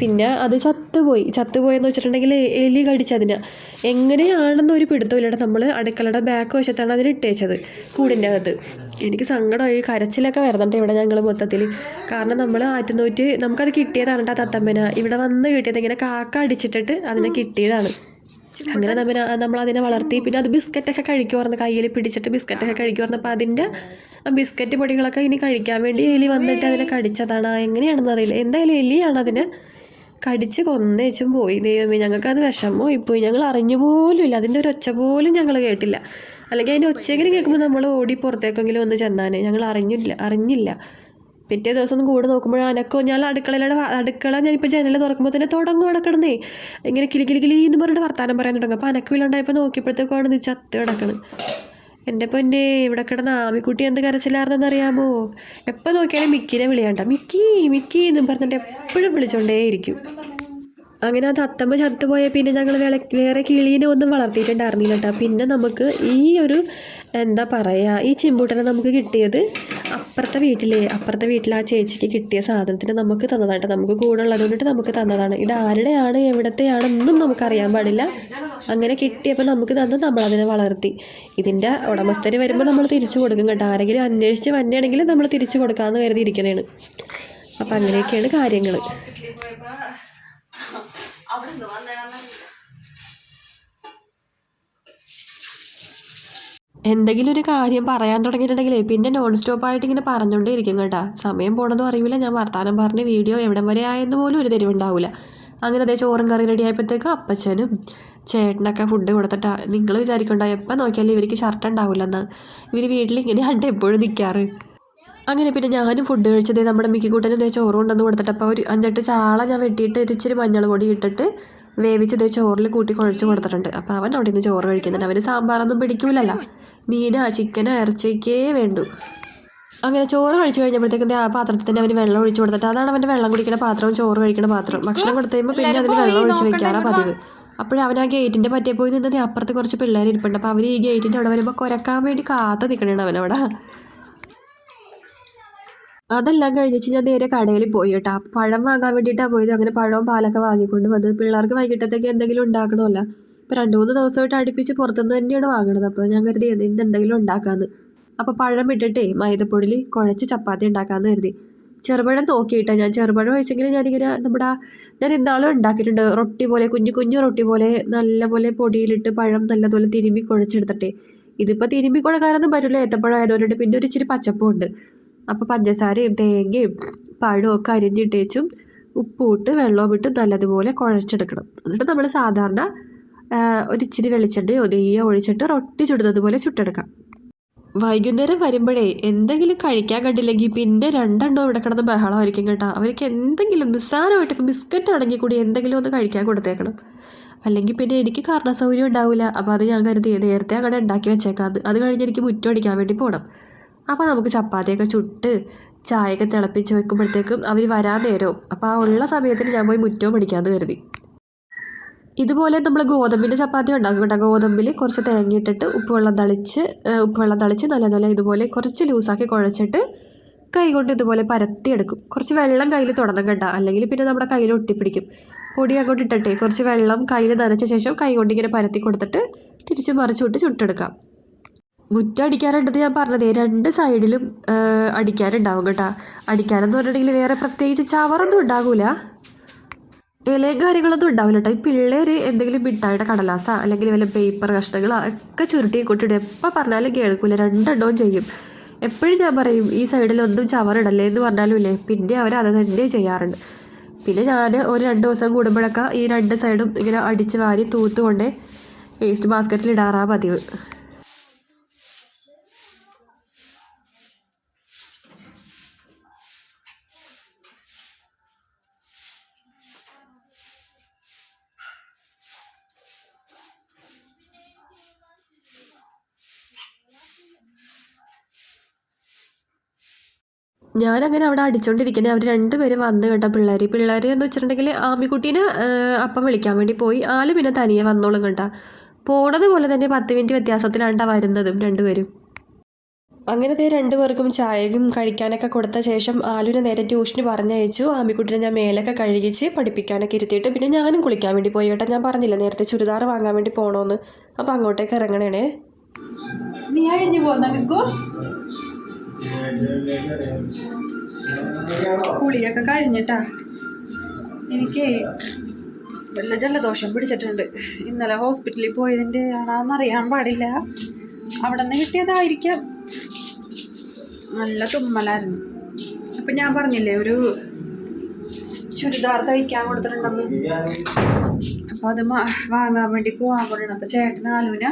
പിന്നെ അത് ചത്തുപോയി. ചത്തുപോയെന്ന് വെച്ചിട്ടുണ്ടെങ്കിൽ എലി കടിച്ചതിന്. എങ്ങനെയാണെന്ന് ഒരു പിടുത്തമില്ല നമ്മൾ അടുക്കളയുടെ ബാക്ക് വശത്താണ് അതിന് ഇട്ടേച്ചത് കൂടിന്റെ അകത്ത്. എനിക്ക് സങ്കടമായി. കരച്ചിലൊക്കെ വരുന്നുണ്ട് ഇവിടെ ഞങ്ങൾ മൊത്തത്തിൽ കാരണം നമ്മൾ ആറ്റുനൂറ്റ് നമുക്കത് കിട്ടിയതാണ് കേട്ടോ തത്തമ്മന. ഇവിടെ വന്ന് കിട്ടിയത് ഇങ്ങനെ കാക്ക അടിച്ചിട്ടിട്ട് അതിനെ കിട്ടിയതാണ്. അങ്ങനെ നമ്മൾ നമ്മൾ അതിനെ വളർത്തി. പിന്നെ അത് ബിസ്ക്കറ്റൊക്കെ കഴിക്കുമായിരുന്നു കയ്യിൽ പിടിച്ചിട്ട് ബിസ്ക്കറ്റൊക്കെ കഴിക്കുമായിരുന്നു അപ്പോൾ അതിന്റെ ബിസ്ക്കറ്റ് പൊടികളൊക്കെ ഇനി കഴിക്കാൻ വേണ്ടി എലി വന്നിട്ട് അതിനെ കടിച്ചതാണ്. എങ്ങനെയാണെന്ന് അറിയില്ല. എന്തായാലും എലിയാണ് അതിനെ കടിച്ച് കൊന്നേച്ചും പോയി. ദൈവമേ ഞങ്ങൾക്കത് വിഷമമായി പോയി. ഞങ്ങൾ അറിഞ്ഞു പോലും ഇല്ല. അതിന്റെ ഒരു ഒച്ച പോലും ഞങ്ങൾ കേട്ടില്ല. അല്ലെങ്കിൽ അതിന്റെ ഒച്ചയെങ്കിലും കേൾക്കുമ്പോൾ നമ്മൾ ഓടി പുറത്തേക്കെങ്കിലും ഒന്ന് ചെന്നാനേ ഞങ്ങൾ അറിഞ്ഞില്ല അറിഞ്ഞില്ല. പിറ്റേ ദിവസം ഒന്ന് കൂടെ നോക്കുമ്പോഴാണ് അനക്കോ ഞാൻ അടുക്കളയിലൂടെ അടുക്കള ഞാനിപ്പോൾ ജനൽ തുറക്കുമ്പോൾ തന്നെ തുടങ്ങും കിടക്കണേ ഇങ്ങനെ കിലി കിലി കിലി എന്ന് പറഞ്ഞിട്ട് വർത്താനം പറയാൻ തുടങ്ങും. അപ്പോൾ അനക്കമില്ലാണ്ടായപ്പോൾ നോക്കിയപ്പോഴത്തേക്കാണ് ഇത് ചത്ത് കിടക്കണത്. എന്റെ പൊന്നെ ഇവിടെ കിടന്ന ആമിക്കുട്ടി എന്ത് കരച്ചിലായിരുന്നെന്ന് അറിയാമോ? എപ്പോൾ നോക്കിയാലും മിക്കിനെ വിളിയാണ്ട. മിക്കി മിക്കി എന്നും പറഞ്ഞിട്ട് എപ്പോഴും വിളിച്ചോണ്ടേയിരിക്കും. അങ്ങനെ അത് അത്തമ്മ ചത്തുപോയ പിന്നെ ഞങ്ങൾ വേറെ കിളീനെ ഒന്നും വളർത്തിയിട്ടുണ്ടായിരുന്നില്ല കേട്ടോ. പിന്നെ നമുക്ക് ഈ ഒരു എന്താ പറയുക ഈ ചിമ്പൂട്ടനെ നമുക്ക് കിട്ടിയത് അപ്പുറത്തെ വീട്ടിലെ അപ്പുറത്തെ വീട്ടിലെ ആ ചേച്ചിക്ക് കിട്ടിയ സാധനത്തിന് നമുക്ക് തന്നതാണ് നമുക്ക് കൂടെ ഉള്ളത് കൊണ്ടിട്ട് നമുക്ക് തന്നതാണ്. ഇത് ആരുടെയാണ് എവിടത്തെയാണെന്നും നമുക്കറിയാൻ പാടില്ല. അങ്ങനെ കിട്ടിയപ്പോൾ നമുക്ക് തന്ന് നമ്മളതിനെ വളർത്തി. ഇതിന്റെ ഉടമസ്ഥർ വരുമ്പോൾ നമ്മൾ തിരിച്ചു കൊടുക്കും കേട്ടോ. ആരെങ്കിലും അന്വേഷിച്ച് വന്നെയാണെങ്കിൽ നമ്മൾ തിരിച്ചു കൊടുക്കാമെന്ന് കരുതിയിരിക്കണേണ്. അപ്പം അങ്ങനെയൊക്കെയാണ് കാര്യങ്ങൾ എന്തെങ്കിലും ഒരു കാര്യം പറയാൻ തുടങ്ങിയിട്ടുണ്ടെങ്കിലേ പിന്നെ നോൺ സ്റ്റോപ്പായിട്ട് ഇങ്ങനെ പറഞ്ഞുകൊണ്ടേ ഇരിക്കും കേട്ടോ. സമയം പോണതും അറിയില്ല. ഞാൻ വർത്താനം പറഞ്ഞ് വീഡിയോ എവിടം വരെ ആയെന്ന് പോലും ഒരു തെരുവുണ്ടാവില്ല അങ്ങനെ അതേ ചോറും കറി റെഡി ആയപ്പോഴത്തേക്കും അപ്പച്ചനും ചേട്ടനൊക്കെ ഫുഡ് കൊടുത്തിട്ടാ. നിങ്ങൾ വിചാരിക്കണ്ട എപ്പോൾ നോക്കിയാലും ഇവർക്ക് ഷർട്ട് ഉണ്ടാവില്ലെന്ന് ഇവർ വീട്ടിൽ ഇങ്ങനെയാണ് എപ്പോഴും നിൽക്കാറ് അങ്ങനെ പിന്നെ ഞാനും ഫുഡ് കഴിച്ചത് നമ്മുടെ മിക്കിക്കൂട്ടനും ചോറ് കൊണ്ടുവന്ന് കൊടുത്തിട്ട് അപ്പോൾ ഒരു അഞ്ചെട്ട് ചാള ഞാൻ വെട്ടിയിട്ട് ഇച്ചിരി മഞ്ഞൾ പൊടി ഇട്ടിട്ട് വേവിച്ച് ദേ ചോറിൽ കൂട്ടി കുഴച്ച് കൊടുത്തിട്ടുണ്ട്. അപ്പോൾ അവൻ അവിടെ നിന്ന് ചോറ് കഴിക്കുന്നുണ്ട്. അവന് സാമ്പാറൊന്നും പിടിക്കൂലല്ലോ. മീനാ ചിക്കനോ ഇറച്ചിക്കേ വേണ്ടു. അങ്ങനെ ചോറ് കഴിച്ചു കഴിഞ്ഞപ്പോഴത്തേക്കും ആ പാത്രത്തിൽ തന്നെ അവന് വെള്ളം ഒഴിച്ചു കൊടുത്തിട്ട് അതാണ് അവന്റെ വെള്ളം കുടിക്കുന്ന പാത്രവും ചോറ് കഴിക്കുന്ന പാത്രം. ഭക്ഷണം കൊടുത്തു കഴിയുമ്പോൾ പിന്നെ അതിന് വെള്ളം ഒഴിച്ച് വെക്കാറാ പതിവ്. അപ്പോഴവൻ ആ ഗേറ്റിന്റെ പറ്റേ പോയി നിന്നത് അപ്പുറത്ത് കുറച്ച് പിള്ളേർ ഇരിപ്പുണ്ട് അപ്പോൾ അവർ ഈ ഗേറ്റിന്റെ അവിടെ വരുമ്പോൾ കുരക്കാൻ വേണ്ടി കാത്തു നിൽക്കണേണ് അവനവിടെ. അതെല്ലാം കഴിഞ്ഞിട്ട് ഞാൻ നേരെ കടയിൽ പോയി കേട്ടോ പഴം വാങ്ങാൻ വേണ്ടിയിട്ടാണ് പോയത്. അങ്ങനെ പഴവും പാലൊക്കെ വാങ്ങിക്കൊണ്ട് വന്നത് പിള്ളേർക്ക് വൈകിട്ടത്തേക്ക് എന്തെങ്കിലും ഉണ്ടാക്കണമല്ലോ. ഇപ്പോൾ രണ്ട് മൂന്ന് ദിവസമായിട്ട് അടുപ്പിച്ച് പുറത്തുനിന്ന് തന്നെയാണ് വാങ്ങണത്. അപ്പോൾ ഞാൻ കരുതി എന്തെങ്കിലും ഉണ്ടാക്കാമെന്ന് അപ്പോൾ പഴം ഇട്ടിട്ടേ മൈദപ്പൊടിയിൽ കുഴച്ച് ചപ്പാത്തി ഉണ്ടാക്കാമെന്ന് കരുതി. ചെറുപഴം നോക്കിയിട്ടാണ് ഞാൻ. ചെറുപഴം ഒഴിച്ചെങ്കിൽ ഞാനിങ്ങനെ നമ്മുടെ ഞാൻ ഇന്നാളും ഉണ്ടാക്കിയിട്ടുണ്ട്. റൊട്ടി പോലെ കുഞ്ഞു കുഞ്ഞു റൊട്ടി പോലെ നല്ലപോലെ പൊടിയിലിട്ട് പഴം നല്ലതുപോലെ തിരുമ്മി കുഴച്ചെടുത്തിട്ടേ. ഇതിപ്പോൾ തിരുമ്മി കുഴക്കാനൊന്നും പറ്റില്ല. ഏത്തപ്പഴം ആയതുകൊണ്ട് പിന്നെ ഒരു ഇച്ചിരി പച്ചപ്പും ഉണ്ട്. അപ്പോൾ പഞ്ചസാരയും തേങ്ങയും പഴമൊക്കെ അരിഞ്ഞിട്ടേച്ചും ഉപ്പും ഇട്ട് വെള്ളവും ഇട്ട് നല്ലതുപോലെ കുഴച്ചെടുക്കണം. എന്നിട്ട് നമ്മൾ സാധാരണ ഒരിച്ചിരി വെളിച്ചെണ്ണയോ നെയ്യോ ഒഴിച്ചിട്ട് റൊട്ടി ചുടുന്നത് പോലെ ചുട്ടെടുക്കാം. വൈകുന്നേരം വരുമ്പോഴേ എന്തെങ്കിലും കഴിക്കാൻ കണ്ടില്ലെങ്കിൽ പിന്നെ രണ്ടെണ്ണോ ഇവിടെ കിടന്ന് ബഹളമായിരിക്കും കേട്ടോ. അവർക്ക് എന്തെങ്കിലും നിസ്സാരമായിട്ട് ഇപ്പം ബിസ്ക്കറ്റ് ആണെങ്കിൽ കൂടി എന്തെങ്കിലും ഒന്ന് കഴിക്കാൻ കൊടുത്തേക്കണം. അല്ലെങ്കിൽ പിന്നെ എനിക്ക് കാരണ സൗകര്യം ഉണ്ടാവില്ല. അപ്പോൾ അത് ഞാൻ കരുതി നേരത്തെ അങ്ങനെ ഉണ്ടാക്കി വെച്ചേക്കാം. അത് കഴിഞ്ഞ് എനിക്ക് മുറ്റം അടിക്കാൻ വേണ്ടി പോകണം അപ്പോൾ നമുക്ക് ചപ്പാത്തിയൊക്കെ ചുട്ട് ചായയൊക്കെ തിളപ്പിച്ച് വെക്കുമ്പോഴത്തേക്കും അവർ വരാൻ നേരവും. അപ്പോൾ ആ ഉള്ള സമയത്തിന് ഞാൻ പോയി മുറ്റവും പിടിക്കാമെന്ന് കരുതി. ഇതുപോലെ നമ്മൾ ഗോതമ്പിന്റെ ചപ്പാത്തി ഉണ്ടാക്കും കേട്ടോ. ഗോതമ്പിൽ കുറച്ച് തേങ്ങ ഇട്ടിട്ട് ഉപ്പുവെള്ളം തളിച്ച് ഉപ്പുവെള്ളം തളിച്ച് നല്ലപോലെ ഇതുപോലെ കുറച്ച് ലൂസാക്കി കുഴച്ചിട്ട് കൈ കൊണ്ട് ഇതുപോലെ പരത്തിയെടുക്കും. കുറച്ച് വെള്ളം കയ്യിൽ തുടരണം കേട്ടോ. അല്ലെങ്കിൽ പിന്നെ നമ്മുടെ കയ്യിൽ ഒട്ടിപ്പിടിക്കും. പൊടി അങ്ങോട്ട് ഇട്ടിട്ടേ. കുറച്ച് വെള്ളം കയ്യിൽ നനച്ച ശേഷം കൈ കൊണ്ട് ഇങ്ങനെ പരത്തി കൊടുത്തിട്ട് തിരിച്ച് മറിച്ചു വിട്ട് ചുട്ടെടുക്കാം. മുറ്റം അടിക്കാറുണ്ടെന്ന് ഞാൻ പറഞ്ഞതേ രണ്ട് സൈഡിലും അടിക്കാനുണ്ടാവും കേട്ടോ. അടിക്കാനെന്ന് പറഞ്ഞിട്ടുണ്ടെങ്കിൽ വേറെ പ്രത്യേകിച്ച് ചവറൊന്നും ഉണ്ടാകൂല. ഇലയും കാര്യങ്ങളൊന്നും ഉണ്ടാവില്ല കേട്ടോ. ഈ പിള്ളേർ എന്തെങ്കിലും മിഠായിയുടെ കടലാസ അല്ലെങ്കിൽ വല്ല പേപ്പർ കഷ്ണങ്ങളോ ഒക്കെ ചുരുട്ടി കൊണ്ടിട്ട് എപ്പോൾ പറഞ്ഞാലും കേൾക്കില്ല രണ്ടെണ്ണവും ചെയ്യും. എപ്പോഴും ഞാൻ പറയും ഈ സൈഡിലൊന്നും ചവറിടല്ലേ എന്ന് പറഞ്ഞാലും ഇല്ലേ പിന്നെ അവർ അത് തന്നെ ചെയ്യാറുണ്ട്. പിന്നെ ഞാൻ ഒരു രണ്ട് ദിവസം കൂടുമ്പോഴൊക്കെ ഈ രണ്ട് സൈഡും ഇങ്ങനെ അടിച്ച് വാരി തൂത്തുകൊണ്ട് വേസ്റ്റ് ബാസ്ക്കറ്റിൽ ഇടാറാ പതിവ്. ഞാനങ്ങനെ അവിടെ അടിച്ചുകൊണ്ടിരിക്കുന്നത് അവർ രണ്ടുപേരും വന്ന് കേട്ടോ പിള്ളേർ പിള്ളേർ എന്ന് വെച്ചിട്ടുണ്ടെങ്കിൽ ആമിക്കുട്ടീനെ അപ്പം വിളിക്കാൻ വേണ്ടി പോയി. ആൽ പിന്നെ തനിയെ വന്നോളും കേട്ടോ. പോണത് പോലെ തന്നെ പത്ത് മിനിറ്റ് വ്യത്യാസത്തിലാണ് വരുന്നതും രണ്ടുപേരും. അങ്ങനത്തെ രണ്ടു പേർക്കും ചായയും കഴിക്കാനൊക്കെ കൊടുത്ത ശേഷം ആലുവിനെ നേരെ ട്യൂഷന് പറഞ്ഞയച്ചു. ആമിക്കുട്ടിനെ ഞാൻ മേലൊക്കെ കഴുകിച്ച് പഠിപ്പിക്കാനൊക്കെ ഇരുത്തിയിട്ട് പിന്നെ ഞാനും കുളിക്കാൻ വേണ്ടി പോയി കേട്ടോ. ഞാൻ പറഞ്ഞില്ല നേരത്തെ ചുരിദാർ വാങ്ങാൻ വേണ്ടി പോകണമെന്ന് അപ്പോൾ അങ്ങോട്ടേക്ക് ഇറങ്ങണേ നീ കഴിഞ്ഞ് മിക്കു കുളിയൊക്കെ കഴിഞ്ഞിട്ടാ. എനിക്ക് വല്ല ജലദോഷം പിടിച്ചിട്ടുണ്ട്. ഇന്നലെ ഹോസ്പിറ്റലിൽ പോയതിന്റെ ആണോന്നറിയാൻ പാടില്ല. അവിടെ നിന്ന് കിട്ടിയതായിരിക്കാം. നല്ല തുമ്മലായിരുന്നു. അപ്പം ഞാൻ പറഞ്ഞില്ലേ ഒരു ചുരിദാർ തയ്ക്കാൻ കൊടുത്തിട്ടുണ്ടെന്ന്. അപ്പോൾ അത് വാങ്ങാൻ വേണ്ടി പോകാൻ പോലെയാണ് അപ്പോൾ ചേട്ടൻ ആലുവിനെ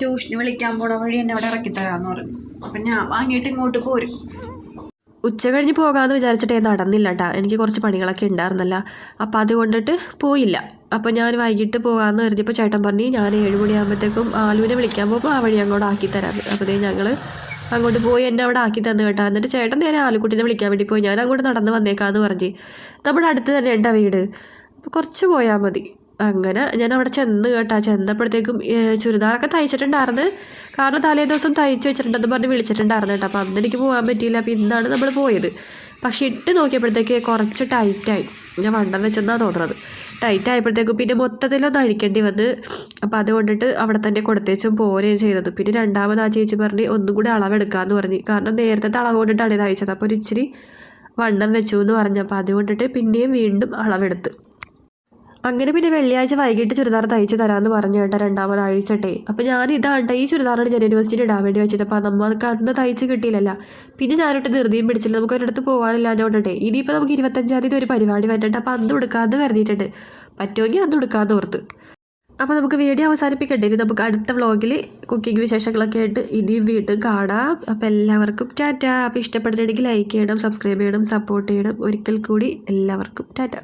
ട്യൂഷന് വിളിക്കാൻ പോണ വഴി എന്നെ അവിടെ ഇറക്കി തരാന്ന് പറഞ്ഞു. അപ്പം ഞാൻ വാങ്ങിയിട്ട് ഇങ്ങോട്ട് പോരും. ഉച്ച കഴിഞ്ഞ് പോകാമെന്ന് വിചാരിച്ചിട്ടേ നടന്നില്ല കേട്ടോ എനിക്ക് കുറച്ച് പണികളൊക്കെ ഉണ്ടായിരുന്നല്ല. അപ്പോൾ അത് കൊണ്ടിട്ട് പോയില്ല. അപ്പോൾ ഞാൻ വൈകിട്ട് പോകാമെന്ന് കരുതിയപ്പോൾ ചേട്ടൻ പറഞ്ഞു ഞാൻ ഏഴ് മണിയാകുമ്പോഴത്തേക്കും ആലുവിനെ വിളിക്കാൻ പോകുമ്പോൾ ആ വഴി അങ്ങോട്ട് ആക്കി തരാം. അപ്പോൾ ദേ ഞങ്ങൾ അങ്ങോട്ട് പോയി എന്നെ അവിടെ ആക്കി തന്നു കേട്ടോ. എന്നിട്ട് ചേട്ടൻ നേരെ ആലുക്കുട്ടീനെ വിളിക്കാൻ വേണ്ടി പോയി. ഞാൻ അങ്ങോട്ട് നടന്ന് വന്നേക്കാമെന്ന് പറഞ്ഞ്. നമ്മുടെ അടുത്ത് തന്നെ എന്റെ വീട്. അപ്പോൾ കുറച്ച് പോയാൽ മതി. അങ്ങനെ ഞാൻ അവിടെ ചെന്ന് കേട്ടാ ചെന്നപ്പോഴത്തേക്കും ചുരിദാറൊക്കെ തയ്ച്ചിട്ടുണ്ടായിരുന്നു. കാരണം തലേ ദിവസം തയ്ച്ച് വെച്ചിട്ടുണ്ടെന്ന് പറഞ്ഞ് വിളിച്ചിട്ടുണ്ടായിരുന്നു കേട്ടോ. അപ്പോൾ അന്ന് എനിക്ക് പോകാൻ പറ്റിയില്ല. അപ്പോൾ ഇന്നാണ് നമ്മൾ പോയത്. പക്ഷേ ഇട്ട് നോക്കിയപ്പോഴത്തേക്ക് കുറച്ച് ടൈറ്റായി. ഞാൻ വണ്ടം വെച്ചെന്നാണ് തോന്നുന്നത്. ടൈറ്റ് ആയപ്പോഴത്തേക്കും പിന്നെ മൊത്തത്തിലൊന്ന് അഴിക്കേണ്ടി വന്ന്. അപ്പോൾ അതുകൊണ്ടിട്ട് അവിടെ തന്നെ കൊടുത്തേച്ചും പോരുകയും ചെയ്തത്. പിന്നെ രണ്ടാമത് ആ ചേച്ചി പറഞ്ഞ് ഒന്നും കൂടി അളവെടുക്കാമെന്ന് പറഞ്ഞ്. കാരണം നേരത്തെ അളവ് കൊണ്ടിട്ടാണ് ഇത് അയച്ചത്. അപ്പോൾ ഒരു ഇച്ചിരി വണ്ണം വെച്ചു എന്ന് പറഞ്ഞു അപ്പോൾ അതുകൊണ്ടിട്ട് പിന്നെയും വീണ്ടും അളവെടുത്ത്. അങ്ങനെ പിന്നെ വെള്ളിയാഴ്ച വൈകിട്ട് ചുരിദാർ തയ്ച്ച് തരാമെന്ന് പറഞ്ഞു കേട്ടോ രണ്ടാമത് ആഴ്ചട്ടെ അപ്പോൾ ഞാൻ ഇതാണ്ട ഈ ചുരിദാറാണ് ജന ഫസ്റ്റിന് ഇടാൻ വേണ്ടി വെച്ചത്. അപ്പോൾ നമുക്ക് അന്ന് തയ്ച്ച് കിട്ടിയില്ലല്ല. പിന്നെ ഞാനിട്ട് ധൃതിയും പിടിച്ചില്ല. നമുക്ക് ഒരിടത്ത് പോകാനില്ലാതെ കൊണ്ടിട്ടെ. ഇനിയിപ്പോൾ നമുക്ക് ഇരുപത്തഞ്ചാം തീയതി ഒരു പരിപാടി വരുന്നുണ്ട് അപ്പോൾ അന്ന് കൊടുക്കാമെന്ന് കരുതിയിട്ടുണ്ട്. പറ്റുമെങ്കിൽ അന്ന് കൊടുക്കാമെന്ന് ഓർത്ത്. അപ്പോൾ നമുക്ക് വീഡിയോ അവസാനിപ്പിക്കട്ടെ. ഇനി നമുക്ക് അടുത്ത വ്ളോഗിൽ കുക്കിംഗ് വിശേഷങ്ങളൊക്കെ ആയിട്ട് ഇനിയും വീണ്ടും കാണാം. അപ്പോൾ എല്ലാവർക്കും ടാറ്റ. അപ്പോൾ ഇഷ്ടപ്പെടുന്നുണ്ടെങ്കിൽ ലൈക്ക് ചെയ്യണം സബ്സ്ക്രൈബ് ചെയ്യണം സപ്പോർട്ട് ചെയ്യണം. ഒരിക്കൽ കൂടി എല്ലാവർക്കും ടാറ്റ.